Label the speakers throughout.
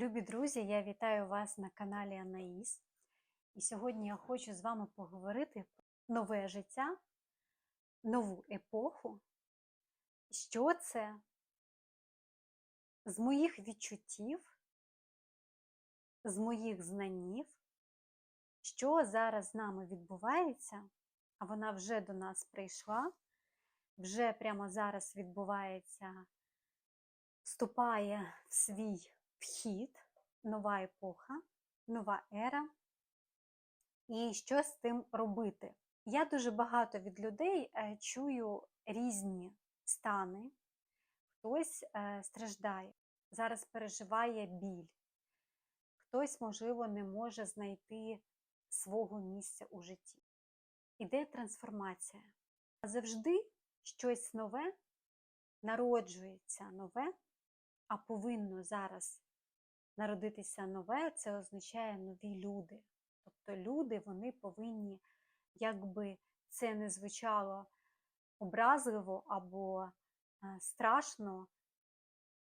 Speaker 1: Любі друзі, я вітаю вас на каналі Анаїс. І сьогодні я хочу з вами поговорити про нове життя, нову епоху. Що це з моїх відчуттів, з моїх знанів, що зараз з нами відбувається, а вона вже до нас прийшла, вже прямо зараз відбувається, вступає в свій вхід, нова епоха, нова ера. І що з тим робити? Я дуже багато від людей е, чую різні стани. Хтось е, страждає, зараз переживає біль, хтось, можливо, не може знайти свого місця у житті. Іде трансформація. А Завжди щось нове народжується нове, а повинно зараз народитися нове, це означає нові люди. Тобто люди вони повинні, якби це не звучало образливо або е, страшно,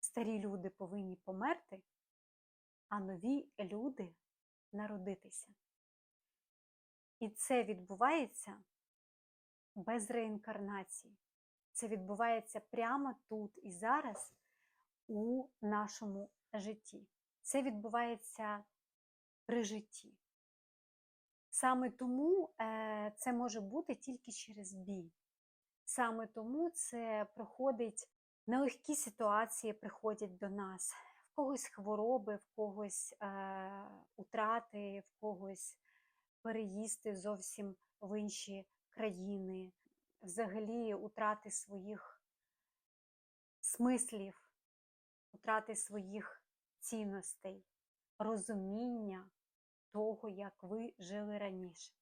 Speaker 1: старі люди повинні померти, а нові люди народитися. І це відбувається без реінкарнації. Це відбувається прямо тут і зараз у нашому житті. Це відбувається при житті. Саме тому е, це може бути тільки через біль. Саме тому це проходить нелегкі ситуації, приходять до нас. В когось хвороби, в когось е, утрати, в когось переїзди зовсім в інші країни, взагалі утрати своїх смислів, утрати своїх цінностей, розуміння того, як ви жили раніше.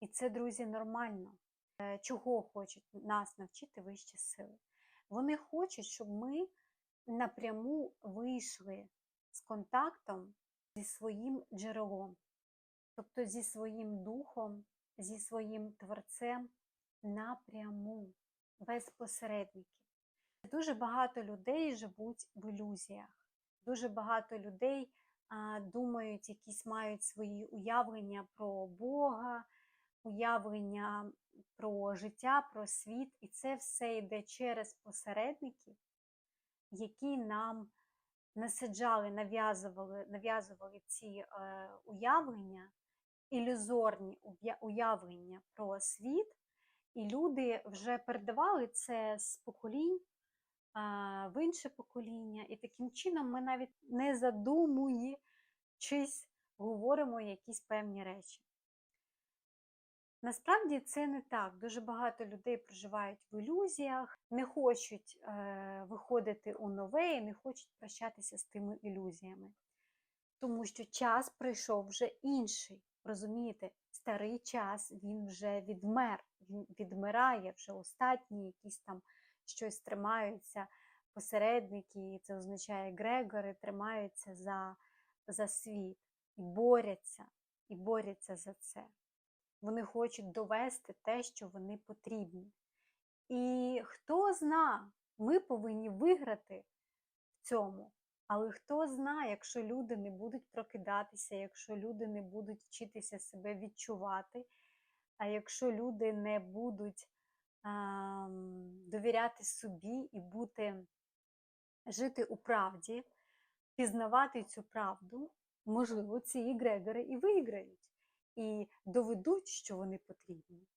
Speaker 1: І це, друзі, нормально. Е, Чого хочуть нас навчити вищі сили? Вони хочуть, щоб ми напряму вийшли з контактом зі своїм джерелом, тобто зі своїм духом, зі своїм творцем напряму, без посередників. Дуже багато людей живуть в ілюзіях. Дуже багато людей думають, якісь мають свої уявлення про Бога, уявлення про життя, про світ, і це все йде через посередників, які нам насаджали, нав'язували нав'язували ці е, уявлення, ілюзорні уявлення про світ, і люди вже передавали це з поколінь в інше покоління, і таким чином ми навіть не задумуючись, говоримо якісь певні речі. Насправді це не так. Дуже багато людей проживають в ілюзіях, не хочуть е, виходити у нове і не хочуть прощатися з тими ілюзіями. Тому що час прийшов вже інший. Розумієте, старий час він вже відмер, він відмирає вже остатні якісь там щось тримаються посередники, і це означає Грегори, тримаються за, за світ і борються, і борються за це. Вони хочуть довести те, що вони потрібні. І хто зна, ми повинні виграти в цьому. Але хто знає, якщо люди не будуть прокидатися, якщо люди не будуть вчитися себе відчувати, а якщо люди не будуть довіряти собі і бути, жити у правді, пізнавати цю правду, можливо, ці ігрегори і виграють, і доведуть, що вони потрібні.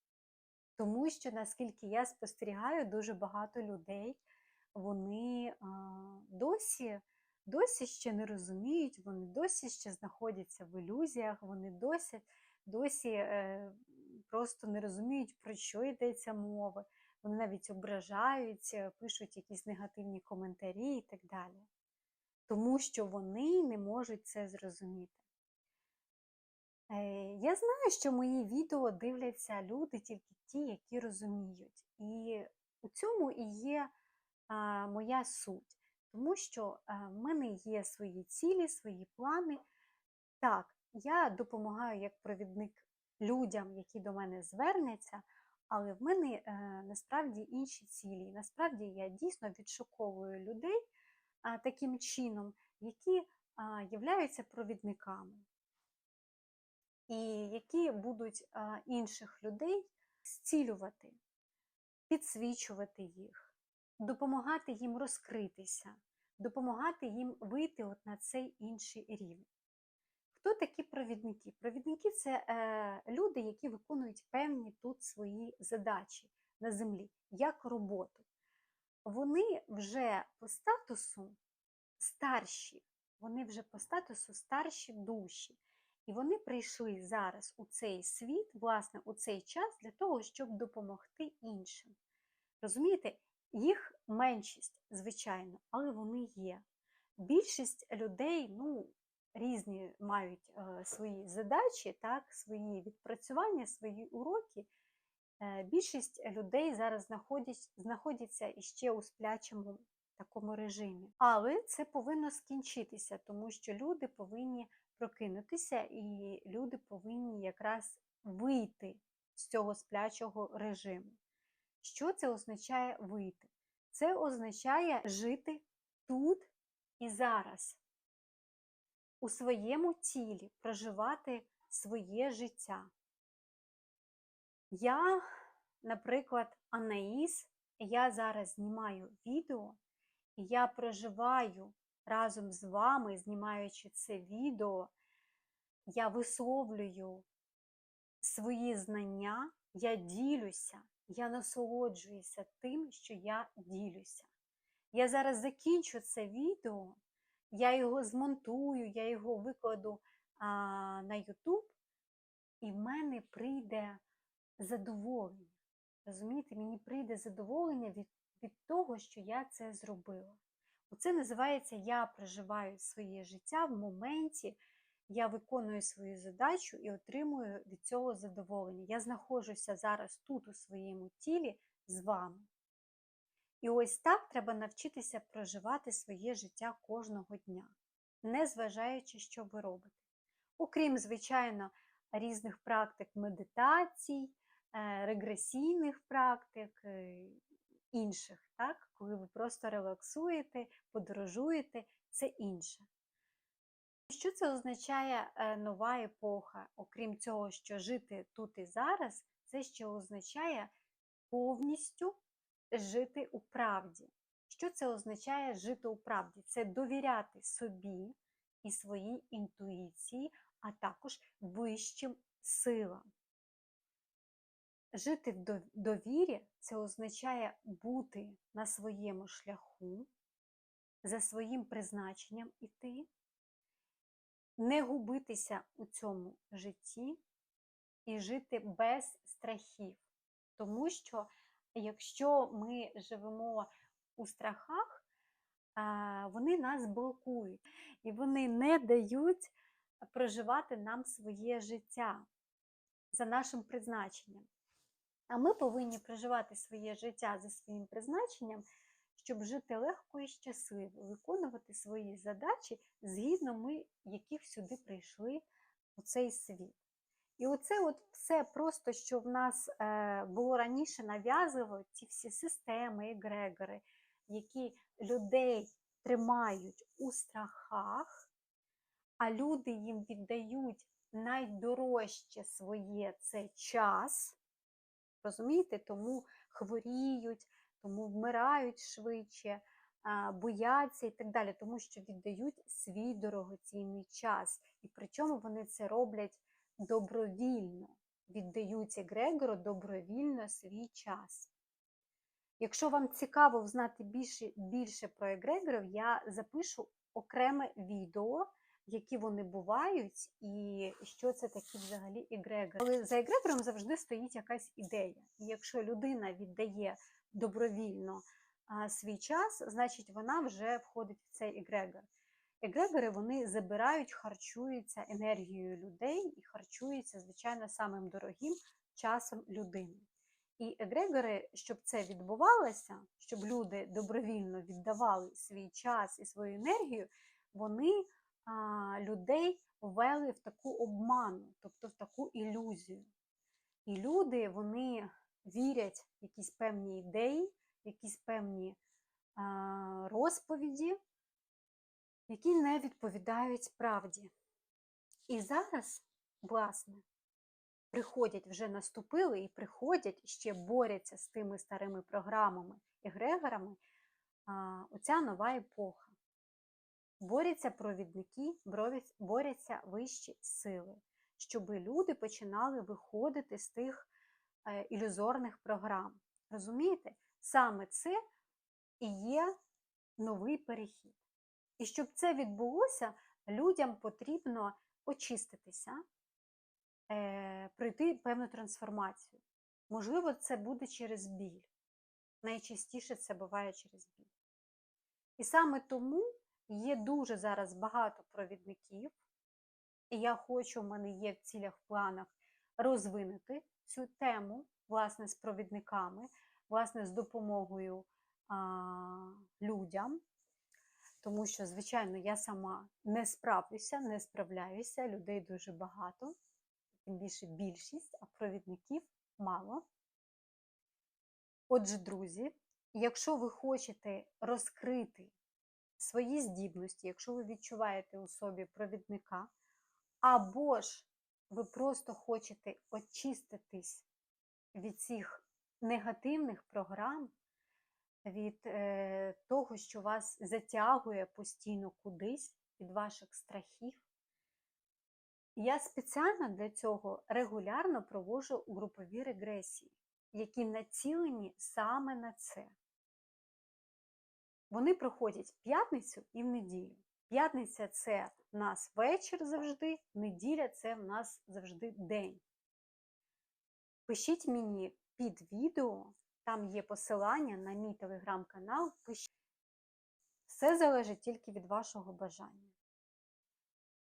Speaker 1: Тому що, наскільки я спостерігаю, дуже багато людей вони досі досі ще не розуміють, вони досі ще знаходяться в ілюзіях, вони досі досі е, просто не розуміють, про що йдеться мова. Вони навіть ображаються, пишуть якісь негативні коментарі і так далі. Тому що вони не можуть це зрозуміти. Е, я знаю, що мої відео дивляться люди тільки ті, які розуміють. І у цьому і є моя суть. Тому що е, в мене є свої цілі, свої плани. Так, я допомагаю як провідник людям, які до мене звернуться, але в мене е, насправді інші цілі. Насправді я дійсно відшуковую людей таким чином, які а, являються провідниками, і які будуть а, інших людей зцілювати, підсвічувати їх, допомагати їм розкритися, допомагати їм вийти от на цей інший рівень. Хто такі провідники? Провідники це е, люди, які виконують певні тут свої задачі на землі, як роботу. Вони вже по статусу старші, вони вже по статусу старші душі. І вони прийшли зараз у цей світ, власне, у цей час для того, щоб допомогти іншим. Розумієте, їх меншість, звичайно, але вони є. Більшість людей, ну, різні мають е, свої задачі, так, свої відпрацювання, свої уроки. Е, більшість людей зараз знаходять, знаходяться іще у сплячому такому режимі. Але це повинно скінчитися, тому що люди повинні прокинутися, і люди повинні якраз вийти з цього сплячого режиму. Що це означає вийти? Це означає жити тут і зараз, у своєму тілі, проживати своє життя. Я, наприклад, Анаїс, я зараз знімаю відео, і я проживаю разом з вами, знімаючи це відео, я висловлюю свої знання, я ділюся, я насолоджуюся тим, що я ділюся. Я зараз закінчу це відео, я його змонтую, я його викладу а, на YouTube, і в мене прийде задоволення. Розумієте, мені прийде задоволення від, від того, що я це зробила. Оце називається Я проживаю своє життя в моменті, я виконую свою задачу і отримую від цього задоволення. Я знаходжуся зараз тут, у своєму тілі, з вами. І ось так треба навчитися проживати своє життя кожного дня, не зважаючи, що ви робите. Окрім, звичайно, різних практик медитацій, е, регресійних практик, е, інших, так? коли ви просто релаксуєте, подорожуєте, це інше. Що це означає е, нова епоха? Окрім цього, що жити тут і зараз, це ще означає повністю жити у правді. Що це означає жити у правді? Це довіряти собі і своїй інтуїції, а також вищим силам. Жити в довірі це означає бути на своєму шляху, за своїм призначенням іти, не губитися у цьому житті і жити без страхів. Тому що якщо ми живемо у страхах, вони нас блокують і вони не дають проживати нам своє життя за нашим призначенням. А ми повинні проживати своє життя за своїм призначенням, щоб жити легко і щасливо, виконувати свої задачі, згідно ми, яких сюди прийшли у цей світ. І оце от все просто, що в нас е, було раніше нав'язливо, ці всі системи, егрегори, які людей тримають у страхах, а люди їм віддають найдорожче своє це час. Розумієте, тому хворіють, тому вмирають швидше, бояться і так далі, тому що віддають свій дорогоцінний час. І причому вони це роблять добровільно, віддають Егрегору добровільно свій час. Якщо вам цікаво знати більше більше про егрегорів, я запишу окреме відео, які вони бувають, і що це такі взагалі егрегори. Але за егрегором завжди стоїть якась ідея. І якщо людина віддає добровільно свій час, значить вона вже входить в цей егрегор. Егрегори вони забирають, харчуються енергією людей і харчуються, звичайно, самим дорогим часом людини. І егрегори, щоб це відбувалося, щоб люди добровільно віддавали свій час і свою енергію, вони а, людей ввели в таку обману, тобто в таку ілюзію. І люди вони вірять в якісь певні ідеї, якісь певні а, розповіді, які не відповідають правді. І зараз, власне, приходять, вже наступили і приходять, ще борються з тими старими програмами і грегорами, оця нова епоха. Борються провідники, борються вищі сили, щоб люди починали виходити з тих е, ілюзорних програм. Розумієте? Саме це і є новий перехід. І щоб це відбулося, людям потрібно очиститися, е, пройти певну трансформацію. Можливо, це буде через біль. Найчастіше це буває через біль. І саме тому є дуже зараз багато провідників, і я хочу, в мене є в цілях, в планах розвинути цю тему, власне, з провідниками, власне, з допомогою а, людям. Тому що, звичайно, я сама не справлюся, не справляюся, людей дуже багато, тим більше більшість, а провідників мало. Отже, друзі, якщо ви хочете розкрити свої здібності, якщо ви відчуваєте у собі провідника, або ж ви просто хочете очиститись від цих негативних програм, від е, того, що вас затягує постійно кудись, від ваших страхів. Я спеціально для цього регулярно проводжу групові регресії, які націлені саме на це. Вони проходять в п'ятницю і в неділю. П'ятниця це в нас вечір завжди, неділя це в нас завжди день. Пишіть мені під відео, там є посилання на мій телеграм-канал. Все залежить тільки від вашого бажання.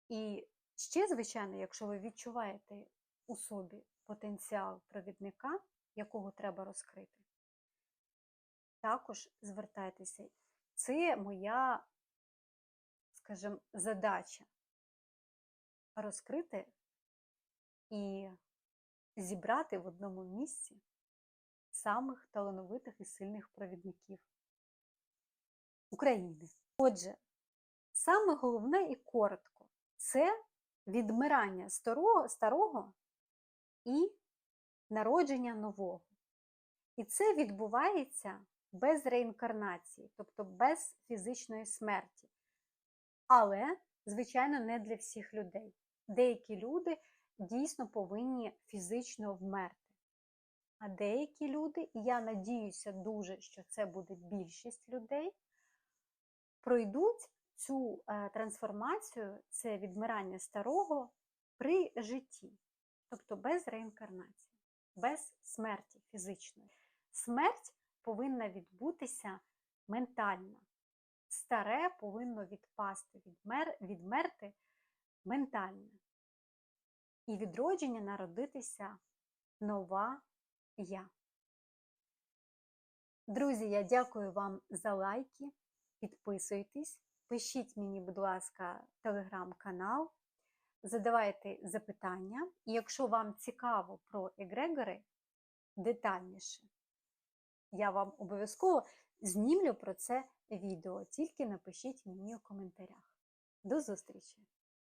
Speaker 1: І ще, звичайно, якщо ви відчуваєте у собі потенціал провідника, якого треба розкрити, також звертайтеся. Це моя, скажімо, задача розкрити і зібрати в одному місці самих талановитих і сильних провідників України. Отже, саме головне і коротко це відмирання старого, старого і народження нового. І це відбувається без реінкарнації, тобто без фізичної смерті. Але, звичайно, не для всіх людей. Деякі люди дійсно повинні фізично вмерти. А деякі люди, і я надіюся дуже, що це буде більшість людей, пройдуть цю е, трансформацію, це відмирання старого при житті, тобто без реінкарнації, без смерті фізичної. Смерть повинна відбутися ментально. Старе повинно відпасти, відмер, відмерти ментально. І відродження народитися нова я. Друзі, я дякую вам за лайки. Підписуйтесь, пишіть мені, будь ласка, телеграм-канал, задавайте запитання. І якщо вам цікаво про егрегори детальніше, я вам обов'язково знімлю про це відео. Тільки напишіть мені у коментарях. До зустрічі!